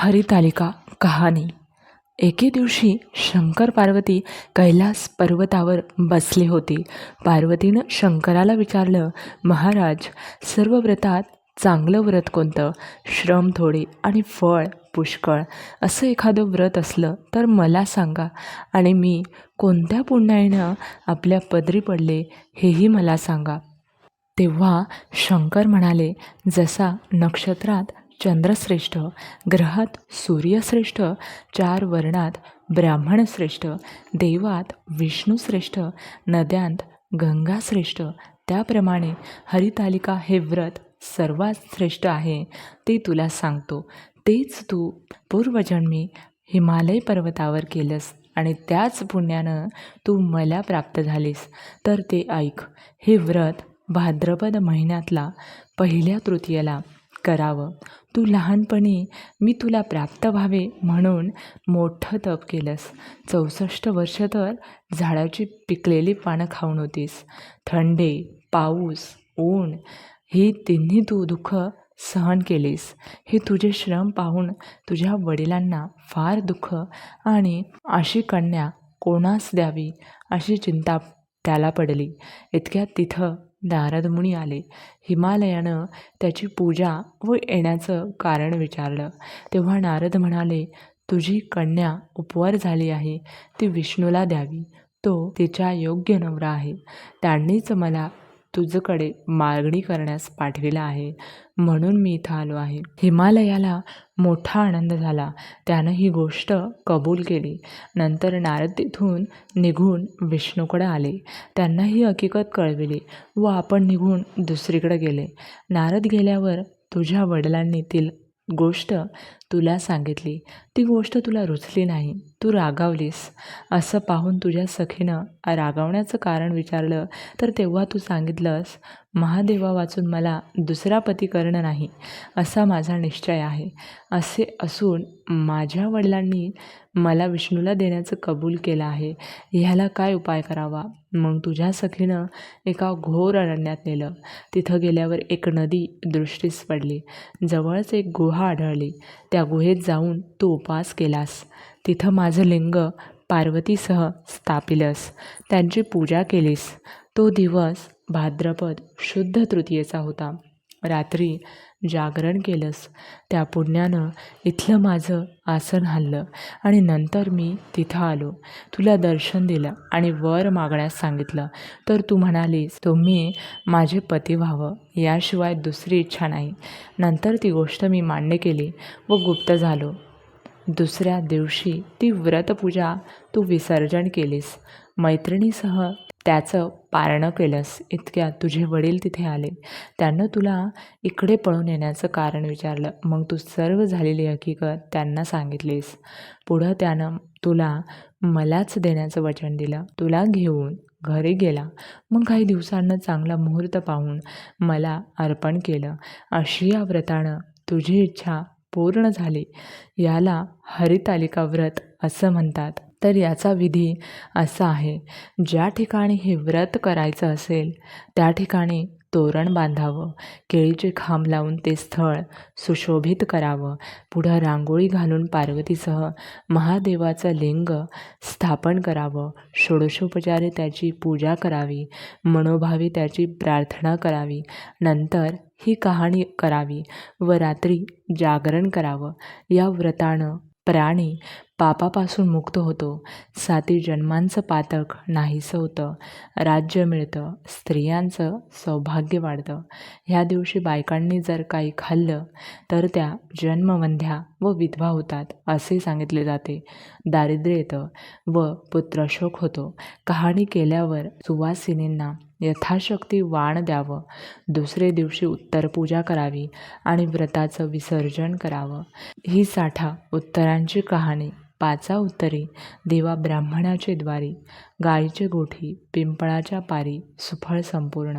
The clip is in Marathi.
हरितालिका कहाणी. एके दिवशी शंकर पार्वती कैलास पर्वतावर बसले होते. पार्वतीनं शंकराला विचारलं महाराज सर्व व्रतात चांगलं व्रत कोणतं? श्रम थोडे आणि फळ पुष्कळ. असं एखादं व्रत असलं तर मला सांगा. आणि मी कोणत्या पुण्याईनं आपल्या पदरी पडले हेही मला सांगा. तेव्हा शंकर म्हणाले जसा नक्षत्रात चंद्रश्रेष्ठ ग्रहात सूर्यश्रेष्ठ चार वर्णात ब्राह्मणश्रेष्ठ देवात विष्णुश्रेष्ठ नद्यांत गंगाश्रेष्ठ. त्याप्रमाणे हरितालिका हे व्रत सर्वात श्रेष्ठ आहे ते तुला सांगतो. तेच तू पूर्वजन्मी हिमालय पर्वतावर केलंस आणि त्याच पुण्यानं तू मला प्राप्त झालीस. तर ते ऐक हे व्रत भाद्रपद महिन्यातला पहिल्या तृतीयेला करावं. तू लहानपणी मी तुला प्राप्त व्हावे म्हणून मोठं तप केलंस. चौसष्ट वर्ष तर झाडाची पिकलेली पानं खाऊन होतीस. थंडे पाऊस ऊन ही तिन्ही तू दुःख सहन केलीस. हे तुझे श्रम पाहून तुझ्या वडिलांना फार दुःख आणि अशी कन्या कोणास द्यावी अशी चिंता त्याला पडली. इतक्यात तिथं नारदमुनी आले. हिमालयानं त्याची पूजा व येण्याचं कारण विचारलं. तेव्हा नारद म्हणाले तुझी कन्या उपवर झाली आहे. ती विष्णूला द्यावी. तो तिच्या योग्य नवरा आहे. त्यांनीच मला तुझकडे मागणी करण्यास पाठविला आहे. म्हणून मी इथं आलो आहे. हिमालयाला मोठा आनंद झाला. त्यानं ही गोष्ट कबूल केली. नंतर नारद तिथून निघून विष्णूकडे आले. त्यांना ही हकीकत कळविली. व आपण निघून दुसरीकडे गेले. नारद गेल्यावर तुझ्या वडिलांनी ती गोष्ट तुला सांगितली. ती गोष्ट तुला रुचली नाही तू रागावलीस. असं पाहून तुझ्या सखीनं रागावण्याचं कारण विचारलं तर तेव्हा तू सांगितलंस महादेवा वाचून मला दुसरा पती करणं नाही असा माझा निश्चय आहे. असे असून माझ्या वडिलांनी मला विष्णूला देण्याचं कबूल केलं आहे. ह्याला काय उपाय करावा? मग तुझ्या सखीनं एका घोर अरण्यात नेलं. तिथं गेल्यावर एक नदी दृष्टीस पडली. जवळच एक गुहा आढळली. त्या गुहेत जाऊन तू उपवास केलास. तिथं माझं लिंग पार्वतीसह स्थापिलस. त्यांची पूजा केलीस. तो दिवस भाद्रपद शुद्ध तृतीयेचा होता. रात्री जागरण केलंस. त्या पुण्यानं इथलं माझं आसन हल्लं आणि नंतर मी तिथं आलो. तुला दर्शन दिलं आणि वर मागण्यास सांगितलं. तर तू म्हणालीस तुम्ही माझे पती व्हावं. याशिवाय दुसरी इच्छा नाही. नंतर ती गोष्ट मी मान्य केली व गुप्त झालो. दुसऱ्या दिवशी ती व्रतपूजा तू विसर्जन केलीस. मैत्रिणीसह त्याचं पारणं केलंस. इतक्या तुझे वडील तिथे आले. त्यानं तुला इकडे पळून येण्याचं कारण विचारलं. मग तू सर्व झालेली हकीकत त्यांना सांगितलीस. पुढं त्यानं तुला मलाच देण्याचं वचन दिलं. तुला घेऊन घरी गेला. मग काही दिवसांनं चांगला मुहूर्त पाहून मला अर्पण केलं. अशी या व्रतानं तुझी इच्छा पूर्ण झाली. याला हरितालिका व्रत असं म्हणतात. तर याचा विधी असा आहे. ज्या ठिकाणी हे व्रत करायचं असेल त्या ठिकाणी तोरण बांधावं केळीचे खांब लावून ते स्थळ सुशोभित करावं. पुढं रांगोळी घालून पार्वतीसह महादेवाचं लिंग स्थापन करावं. षोडशोपचारे त्याची पूजा करावी. मनोभावी त्याची प्रार्थना करावी. नंतर ही कहाणी करावी व रात्री जागरण करावं. या व्रतानं प्राणी पापापासून मुक्त होतो. साती जन्मांचं पातक नाहीसं होतं. राज्य मिळतं. स्त्रियांचं सौभाग्य वाढतं. ह्या दिवशी बायकांनी जर काही खाल्लं तर त्या जन्मवंध्या व विधवा होतात असे सांगितले जाते. दारिद्र्य येतं व पुत्रशोक होतो. कहाणी केल्यावर सुवासिनींना यथाशक्ती वाण द्यावं. दुसरे दिवशी उत्तर पूजा करावी आणि व्रताचं विसर्जन करावं. ही साठा उत्तरांची कहाणी. पाचा उत्तरे देवा ब्राह्मणाचे द्वारी गायीचे गोठी पिंपळाच्या पारी सुफळ संपूर्ण.